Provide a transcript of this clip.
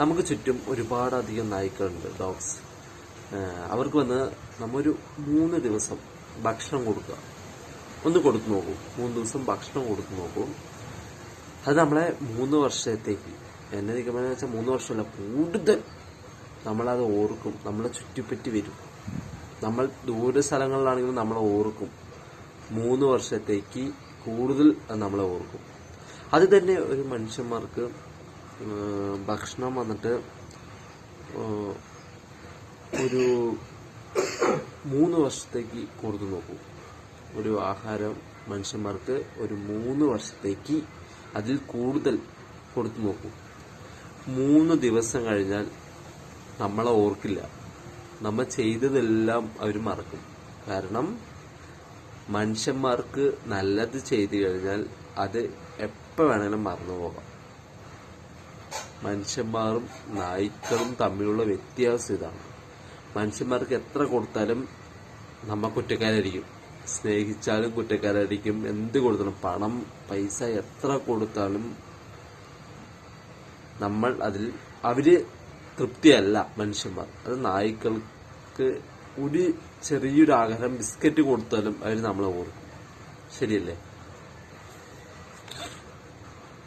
നമുക്ക് ചുറ്റും ഒരുപാടധികം നായ്ക്കളുണ്ട് ഡോഗ്സ്. അവർക്ക് വന്ന് നമ്മൊരു മൂന്ന് ദിവസം ഭക്ഷണം കൊടുക്കുക. ഒന്ന് കൊടുത്തു നോക്കൂ. മൂന്ന് ദിവസം ഭക്ഷണം കൊടുത്തു നോക്കൂ. അത് നമ്മളെ മൂന്ന് വർഷത്തേക്ക്. എന്നെ നിഗമനം വെച്ചാൽ മൂന്ന് വർഷമല്ല കൂടുതൽ നമ്മളത് ഓർക്കും. നമ്മളെ ചുറ്റിപ്പറ്റി വരും. നമ്മൾ ദൂര സ്ഥലങ്ങളിലാണെങ്കിലും നമ്മളെ ഓർക്കും. മൂന്ന് വർഷത്തേക്ക് കൂടുതൽ നമ്മളെ ഓർക്കും. അത് തന്നെ ഒരു മനുഷ്യന്മാർക്ക് ഭക്ഷണം വന്നിട്ട് ഒരു മൂന്ന് വർഷത്തേക്ക് കൊടുത്തു നോക്കൂ. ഒരു ആഹാരം മനുഷ്യന്മാർക്ക് ഒരു മൂന്ന് വർഷത്തേക്ക് അതിൽ കൂടുതൽ കൊടുത്തു നോക്കൂ. മൂന്ന് ദിവസം കഴിഞ്ഞാൽ നമ്മളെ ഓർക്കില്ല. നമ്മൾ ചെയ്തതെല്ലാം അവർ മറക്കും. കാരണം മനുഷ്യന്മാർക്ക് നല്ലത് ചെയ്തു കഴിഞ്ഞാൽ അത് എപ്പോൾ വേണമെങ്കിലും മറന്നു പോകാം. മനുഷ്യന്മാരും നായ്ക്കളും തമ്മിലുള്ള വ്യത്യാസം ഇതാണ്. മനുഷ്യന്മാർക്ക് എത്ര കൊടുത്താലും നമ്മ കുറ്റക്കാരായിരിക്കും. സ്നേഹിച്ചാലും കുറ്റക്കാരായിരിക്കും. എന്ത് കൊടുത്താലും പണം പൈസ എത്ര കൊടുത്താലും നമ്മൾ അതിൽ അവർ തൃപ്തിയല്ല മനുഷ്യന്മാർ. അത് നായ്ക്കൾക്ക് ഒരു ചെറിയൊരു ആഗ്രഹം ബിസ്ക്കറ്റ് കൊടുത്താലും അവർ നമ്മളെ ഓർക്കും. ശരിയല്ലേ?